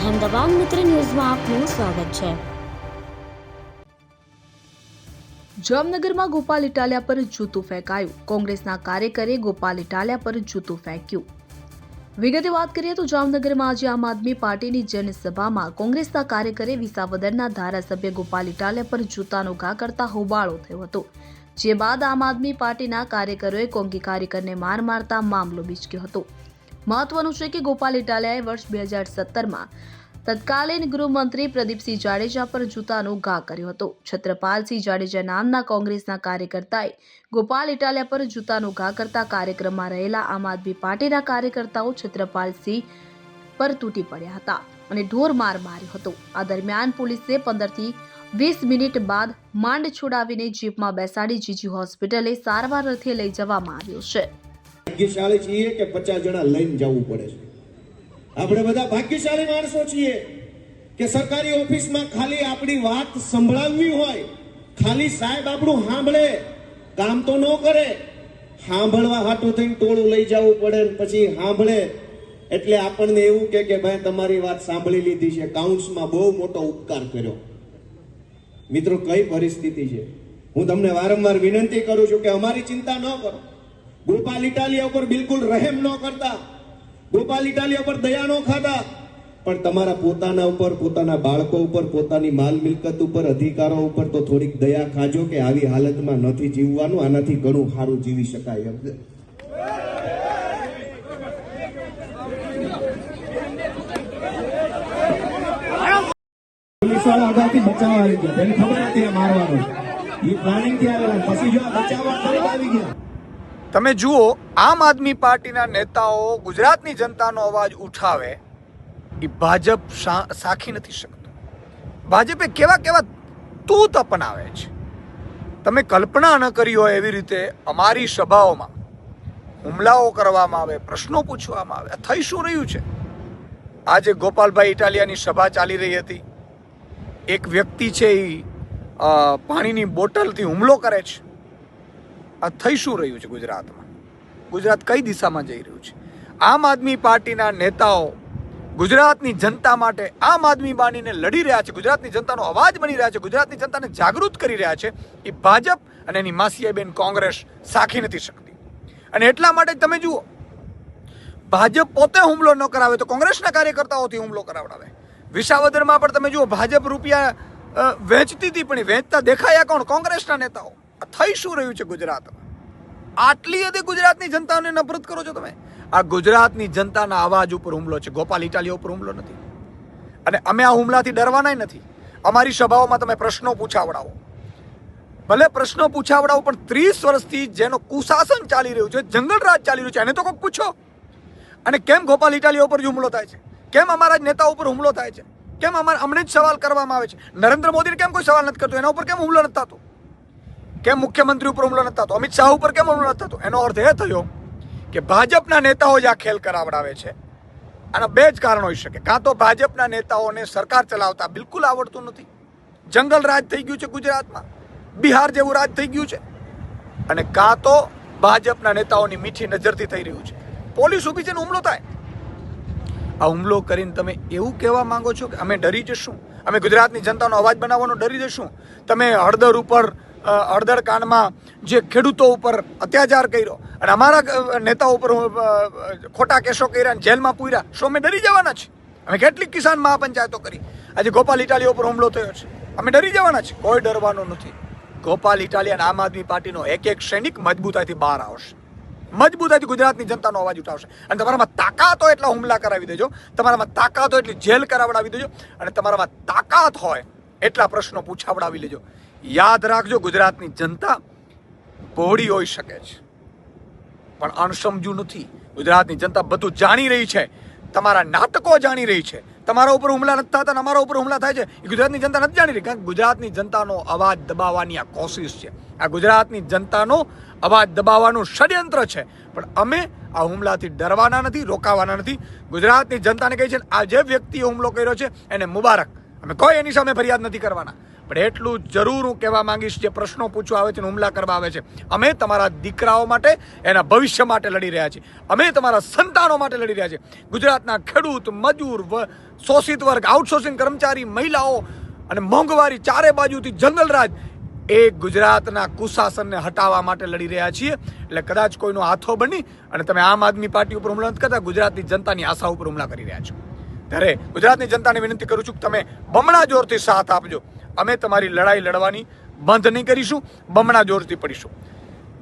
અહેમદાબાદ મિત્ર ન્યૂઝમાં આપનું સ્વાગત છે. જામનગરમાં ગોપાલ ઇટાલિયા પર જૂતું ફેંકાયું. કોંગ્રેસના કાર્યકરે ગોપાલ ઇટાલિયા પર જૂતું ફેંક્યું. વિગતે વાત કરીએ તો જામનગરમાં આજે આમ આદમી પાર્ટીની જનસભામાં કોંગ્રેસના કાર્યકરે વિસાવદરના ધારાસભ્ય ગોપાલ ઇટાલિયા પર જૂતાનો ઘા કરતા હોબાળો થયો હતો. જે બાદ આમ આદમી પાર્ટીના કાર્યકરોએ કોંગી કાર્યકરને માર મારતા મામલો બીચક્યો હતો. મહત્વનું છે કે ગોપાલ ઇટાલિયાએ વર્ષ બે હજાર સત્તરમાં તત્કાલીન ગૃહમંત્રી પ્રદીપસિંહ જાડેજા પર જૂતાનો ઘા કર્યો હતો. છત્રપાલસિંહ જાડેજા નામના કોંગ્રેસના કાર્યકર્તાએ ગોપાલ ઇટાલિયા પર જૂતાનો ઘા કરતા કાર્યક્રમમાં રહેલા આમ આદમી પાર્ટીના કાર્યકર્તાઓ છત્રપાલસિંહ પર તૂટી પડ્યા હતા અને ઢોર માર માર્યો હતો. આ દરમિયાન પોલીસે પંદરથી વીસ મિનિટ બાદ માંડ છોડાવીને જીપમાં બેસાડી જીજી હોસ્પિટલે સારવાર અર્થે લઈ જવામાં આવ્યો છે. ભાગ્યશાળી છીએ કે પચાસ જણા લઈને જવું પડે છે? આપણે બધા ભાગ્યશાળી માણસો છીએ કે સરકારી ઓફિસમાં ખાલી આપણી વાત સંભળાવવી હોય, ખાલી સાહેબ આપણું સાંભળે, કામ તો ન કરે, સાંભળવા હાટું થઈને ટોળું લઈ જવું પડે પછી સાંભળે. એટલે આપણને એવું કે કે ભાઈ તમારી વાત સાંભળી લીધી છે કાઉન્સમાં બહુ મોટો ઉપકાર કર્યો. મિત્રો, કઈ પરિસ્થિતિ છે? હું તમને વારંવાર વિનંતી કરું છું કે અમારી ચિંતા ન કરો. ગોપાલ ઇટાલિયા ઉપર બિલકુલ રહેમ ન કરતા. ગોપાલ ઇટાલિયા ઉપર દયા ન ખાતા. પણ તમારા પોતાના ઉપર, પોતાના બાળકો ઉપર, પોતાની માલ મિલકત ઉપર, અધિકારો ઉપર તો થોડીક દયા ખાજો કે આવી હાલતમાં નથી જીવવાનું, આનાથી ઘણું સારું જીવી શકાય એમ. અગાઉથી બચાવવા આવી ગયા. તેને ખબર હતી મારવાનું? એ પ્લાનિંગથી આવેલા પછી જો બચાવવા તરત આવી ગયા. તમે જુઓ, આમ આદમી પાર્ટીના નેતાઓ ગુજરાતની જનતાનો અવાજ ઉઠાવે એ ભાજપ સાખી નથી શકતો. ભાજપે કેવા કેવા તૂત અપનાવે છે. તમે કલ્પના ન કરી હોય એવી રીતે અમારી સભાઓમાં હુમલાઓ કરવામાં આવે, પ્રશ્નો પૂછવામાં આવે થઈ શું રહ્યું છે? આજે ગોપાલભાઈ ઇટાલિયાની સભા ચાલી રહી હતી. એક વ્યક્તિ છે એ પાણીની બોટલથી હુમલો કરે છે. આ થઈ શું રહ્યું છે ગુજરાતમાં? ગુજરાત કઈ દિશામાં જઈ રહ્યું છે? આમ આદમી પાર્ટીના નેતાઓ ગુજરાતની જનતા માટે આમ આદમી બાનીને લડી રહ્યા છે. ગુજરાતની જનતાનો અવાજ બની રહ્યા છે. ગુજરાતની જનતાને જાગૃત કરી રહ્યા છે. એ ભાજપ અને એની માસીયાબેન કોંગ્રેસ સાખી નથી શકતી. અને એટલા માટે તમે જુઓ, ભાજપ પોતે હુમલો ન કરાવે તો કોંગ્રેસના કાર્યકર્તાઓથી હુમલો કરાવડાવે. વિસાવદરમાં પણ તમે જુઓ, ભાજપ રૂપિયા વેચતી હતી પણ વેચતા દેખાયા કોણ? કોંગ્રેસના નેતાઓ. થઈ શું રહ્યું છે ગુજરાતમાં આટલી હદે ગુજરાતની જનતાને નફરત કરો છો તમે? આ ગુજરાતની જનતાના અવાજ ઉપર હુમલો છે. ગોપાલ ઇટાલિયા ઉપર હુમલો નથી. અને અમે આ હુમલાથી ડરવાના નથી. અમારી સભાઓમાં તમે પ્રશ્નો પૂછાવડાવો. ભલે પ્રશ્નો પૂછાવડાવો, પણ ત્રીસ વર્ષથી જેનો કુશાસન ચાલી રહ્યું છે, જંગલ રાજ ચાલી રહ્યું છે, એને તો કોઈક પૂછો. અને કેમ ગોપાલ ઇટાલિયા ઉપર હુમલો થાય છે? કેમ અમારા જ નેતા ઉપર હુમલો થાય છે? કેમ અમારે, અમને જ સવાલ કરવામાં આવે છે? નરેન્દ્ર મોદીને કેમ કોઈ સવાલ નથી કરતો? એના ઉપર કેમ હુમલો નથી થતો? કેમ મુખ્યમંત્રી ઉપર હુમલો નથી થતો? અમિત શાહ ઉપર કેમ હુમલો નથી થતો? એનો અર્થ એ થયો કે ભાજપના નેતાઓ જ આ ખેલ કરાવડાવે છે. આના બે જ કારણ હોઈ શકે. કાં તો ભાજપના નેતાઓને સરકાર ચલાવતા બિલકુલ આવડતું નથી. જંગલ રાજ થઈ ગયું છે ગુજરાતમાં. બિહાર જેવું રાજ થઈ ગયું છે. અને કાં તો ભાજપના નેતાઓની મીઠી નજરથી થઈ રહ્યું છે. પોલીસ ઊભી છે ને હુમલો થાય. આ હુમલો કરીને તમે એવું કહેવા માંગો છો કે અમે ડરી જશું? અમે ગુજરાતની જનતાનો અવાજ બનાવવાનો ડરી જશું? તમે હળદર ઉપર હળદર કાંડમાં જે ખેડૂતો ઉપર અત્યાચાર કર્યો અને અમારા નેતાઓ ઉપર ખોટા કેસો કર્યા અને જેલમાં પૂર્યા. શું અમે ડરી જવાના છે અમે કેટલીક કિસાન મહાપંચાયતો કરી? આજે ગોપાલ ઇટાલીઓ ઉપર હુમલો થયો છે. અમે ડરી જવાના છે કોઈ ડરવાનો નથી. ગોપાલ ઇટાલિયન આમ આદમી પાર્ટીનો એક એક સૈનિક મજબૂતાઈથી બહાર આવશે. મજબૂતાઈથી ગુજરાતની જનતાનો અવાજ ઉઠાવશે. અને તમારામાં તાકાત એટલા હુમલા કરાવી દેજો. તમારામાં તાકાત એટલી જેલ કરાવડાવી દેજો. અને તમારામાં તાકાત હોય એટલા પ્રશ્નો પૂછાવડાવી લેજો. યાદ રાખજો, ગુજરાતની જનતા પહોળી હોઈ શકે છે. પણ અણસમજુ નથી. ગુજરાતની જનતા બધું જાણી રહી છે. તમારા નાટકો જાણી રહી છે. તમારા ઉપર હુમલા નથી થતા અમારા ઉપર હુમલા થાય છે. એ ગુજરાતની જનતા નથી જાણી રહી, કારણ કે ગુજરાતની જનતાનો અવાજ દબાવવાની આ કોશિશ છે. આ ગુજરાતની જનતાનો અવાજ દબાવવાનું ષડયંત્ર છે. પણ અમે આ હુમલાથી ડરવાના નથી, રોકાવાના નથી. ગુજરાતની જનતાને કહે છે આ જે વ્યક્તિએ હુમલો કર્યો છે, એને મુબારક. અમે કોઈ એની સામે ફરિયાદ નથી કરવાના. પણ એટલું જરૂર હું કહેવા માંગીશ, જે પ્રશ્નો પૂછવા આવે છે હુમલા કરવા આવે છે. અમે તમારા દીકરાઓ માટે એના ભવિષ્ય માટે લડી રહ્યા છીએ. અમે તમારા સંતાનો માટે લડી રહ્યા છીએ. ગુજરાતના ખેડૂત, મજૂર શોષિત વર્ગ આઉટસોર્સિંગ કર્મચારી, મહિલાઓ અને મોંઘવારી ચારે બાજુથી જંગલરાજ એ ગુજરાતના કુશાસનને હટાવવા માટે લડી રહ્યા છીએ. એટલે કદાચ કોઈનો હાથો બની અને તમે આમ આદમી પાર્ટી ઉપર હુમલા નથી કરતા, ગુજરાતની જનતાની આશા ઉપર હુમલા કરી રહ્યા છો. ત્યારે ગુજરાતની જનતાને વિનંતી કરું છું કે તમે બમણા જોરથી સાથ આપજો. અમે તમારી લડાઈ લડવાની બંધ નહીં કરીશું, બમણા જોરથી પડીશું.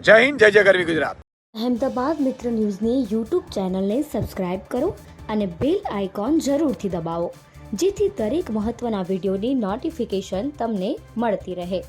જય હિન્દ, જય જય ગરવી ગુજરાત. અહેમદાબાદ મિત્ર ન્યૂઝની યુટ્યુબ ચેનલને સબસ્ક્રાઇબ કરો અને બેલ આઇકોન જરૂરથી દબાવો, જેથી દરેક મહત્ત્વના વિડીયોની નોટિફિકેશન તમને મળતી રહે.